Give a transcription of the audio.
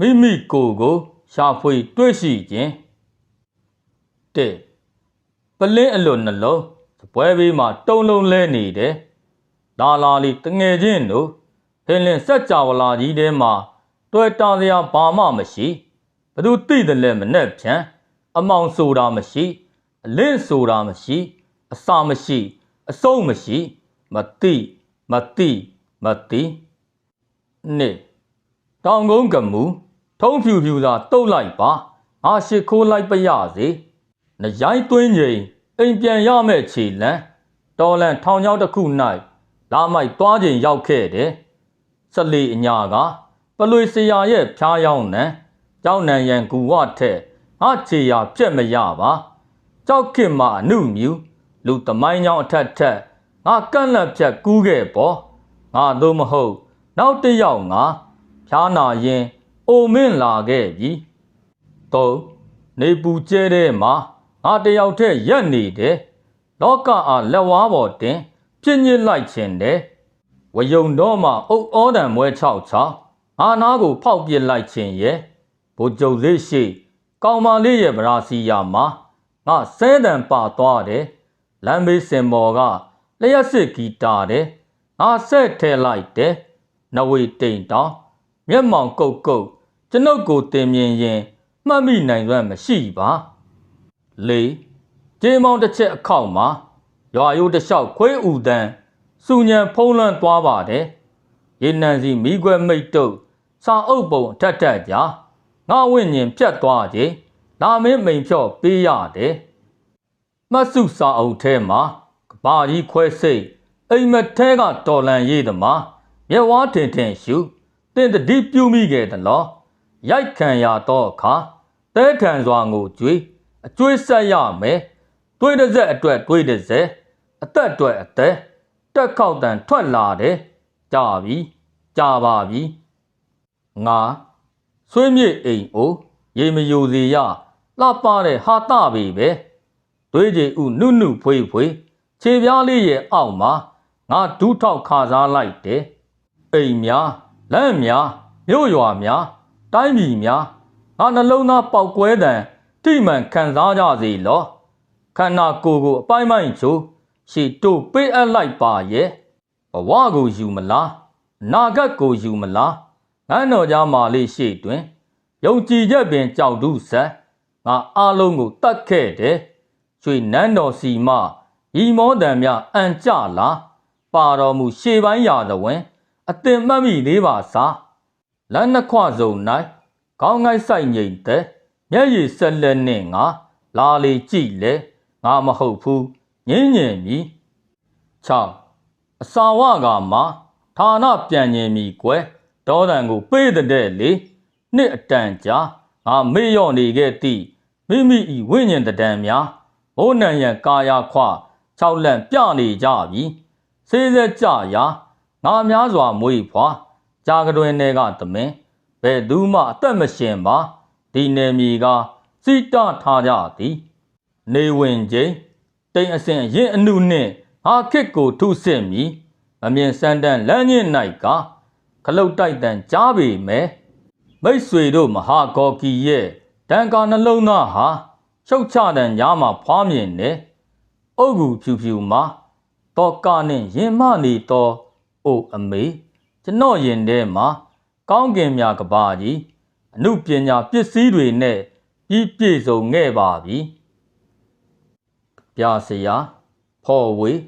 မိမိကိုယ်ကိုရှာဖွေတွေ့ရှိခြင်းတဲ့ပလင်းအလွတ်နှလုံးစပွဲဘေးမှာတုံလုံးလဲနေတယ်လာလာလေးတငယ်ချင်းတို့ဟင်းလင်းဆက်ကြဝလာကြီးထဲမှာတွေ့တာစရာဘာမှမရှိဘသူသိတယ်လဲမနဲ့ဖြန်အမောင်ဆိုတာမရှိ အလင့်ဆိုတာမရှိ အစာမရှိအစုံမရှိ မတိမတိမတိနှစ်တောင်ကုန်းကမူ ထုံးဖြူဖြူသာတုတ်လိုက်ပါငါရှိခိုးလိုက်ပရစေနှရိုင်းသွင်းချိန်အိမ်ပြန်ရမဲ့ခြေလန်းတော်လန်ထောင်ချောင်းတစ်ခု၌လာမိုက်သွားချိန်ရောက်ခဲ့တယ်ဆက်လီအညာကပလွေစရာရဲ့ဖျားယောင်းနံကြောက်နံရန်ကူဝထက်ငါခြေရာပြက်မရပါကြောက်ခင်မှာအနုမြူလူသမိုင်းကြောင်အထက်ထက်ငါကန့်လန့်ဖြတ်ကူးခဲ့ပေါ်ငါသို့မဟုတ် နောက်တစ်ယောက်ငါဖျားနာရင် အိုမင်းလာခဲ့ပြီသုံးနေပူကျဲတဲ့မှာငါတယောက်တည်းရက်နေတယ်လောကအားလက်ဝါးပေါ်တင်ပြင်းညစ်လိုက်ခြင်းတယ်ဝယုံတော့မှအုတ်ဩတံမွဲ၆ချအာနာကိုဖောက်ပြစ်လိုက်ခြင်းရဲ့ဘိုလ်ချုပ်လေးရှိ ကောင်မလေးရဲ့ဗရာစီယာမှာငါစဲတံပါသွားတယ်လမ်းဘေးစင်ပေါ်ကလျှက်စစ်ဂီတာတဲ့ငါဆက်ထဲလိုက်တယ်နဝေတိန်တောင် မျက်မှောင်ကုတ်ကုတ်ကျွန်ုပ်ကိုတင်မြင်ရင်မှတ်မိနိုင်စွမ်းမရှိပါလေးကျေးမောင်တစ်ချက်အခောက်မှာရွာရိုးတစ်လျှောက်ခွေးဥတန်းစူညံဖုံးလွှမ်းသွားပါတယ်ရေနံစီမိခွဲမိတ်တုတ်စာအုပ်ပုံအထက်ထက်ကြာငါဝင့်ញင်ဖြတ်သွားခြင်းလာမင်းမိန်ဖြော့ပေးရတယ်မှတ်စုစာအုပ်ထဲမှာကဘာကြီးခွဲစိတ်အိမ်မက်ထဲကတော်လန်ရေးသမားမြက်ဝါးထင်ထင်ရှု တင်တတိပြုမိခဲ့သလောရိုက်ခံရတော့အခါတဲထန်စွာကိုကြွေးအကျွေးဆက်ရမယ်တွေးတစ်စက်အတွက်တွေးတစ်စက်အသက်အတွက်အသက်တက်ခောက်တန်ထွက်လာတယ်ကြာပြီကြာပါပြီငါဆွေးမြေ့အိမ်အိုရေမယိုစီရလှပတဲ့ဟာတပေပဲတွေးကြည့်ဥနုနုဖွေးဖွေးခြေပြားလေးရဲ့အောက်မှာငါဒူးထောက်ခါစားလိုက်တယ်အိမ်များ လမ်းများမြို့ရွာများတိုင်းပြည်များငါနှလုံးသားပေါက်ကွဲတံတိမှန်ခံစားကြစေလောခန္ဓာကိုယ်ကိုအပိုင်းပိုင်းချိုးရှေတို့ပေးအပ်လိုက်ပါရဲ့ဘဝကိုယူမလားအနာဂတ်ကိုယူမလားငန်းတော်ကြားမာလေးရှေ့တွင်ယုံကြည်ချက်ပင်ကြောက်ဒုဆက်ငါအလုံးကိုတတ်ခဲ့တယ်ရွှေနန်းတော်စီမဤမောတံများအံကြလားပါတော်မူရှေ့ပိုင်းရာသဝင် အတင်မှတ်မိလေးပါစားလမ်းနှစ်ခွစုံ၌ခေါင်းငိုက်ဆိုင်ငိမ့်တဲ့မျက်ရည်ဆက်လက်နဲ့ငါလာလေကြည့်လေငါမဟုတ်ဘူးငင်းညင်မီ6အစာဝကမှာဌာနပြန်ញင်မီကွယ်ဒေါသံကိုပေးတဲ့လေနှစ်အတန်ကြာငါမေ့လျော့နေခဲ့သည့်မိမိဤဝိညာဉ်တံများဘိုးနံရန်ကာယခွ၆လန့်ပြနေကြပြီစေးစက်ကြရာ ငါများစွာမွေးဖွာကြာကတွင်တွေကသမင်ဘယ်သူမှအသက်မရှင်ပါဒီနယ်မြေကစိတထားကြသည် နေဝင်ချင်းတိမ်အစဉ်ရင်အနုနှင့်ဟာခစ်ကိုထုစစ်မီအမြင်စမ်းတန်းလမ်းညင်း၌ကခလုတ်တိုက်တန်ကြားပေမဲ့မိတ်ဆွေတို့မဟာဂေါကီရဲ့တန်ကာနှလုံးသားဟာချုပ်ချတန်ညာမှာဖွားမြင်နေအုတ်ကူဖြူဖြူမှာတော့ကနဲ့ရင်မနေတော့ အိုအမေကျွန်တော်ရင်ထဲမှာကောင်းကင်မြာကဘာကြီးအမှုပညာပစ္စည်းတွေနဲ့ပြီးပြည့်စုံခဲ့ပါပြီ။ပြာစရာဖော်ဝေး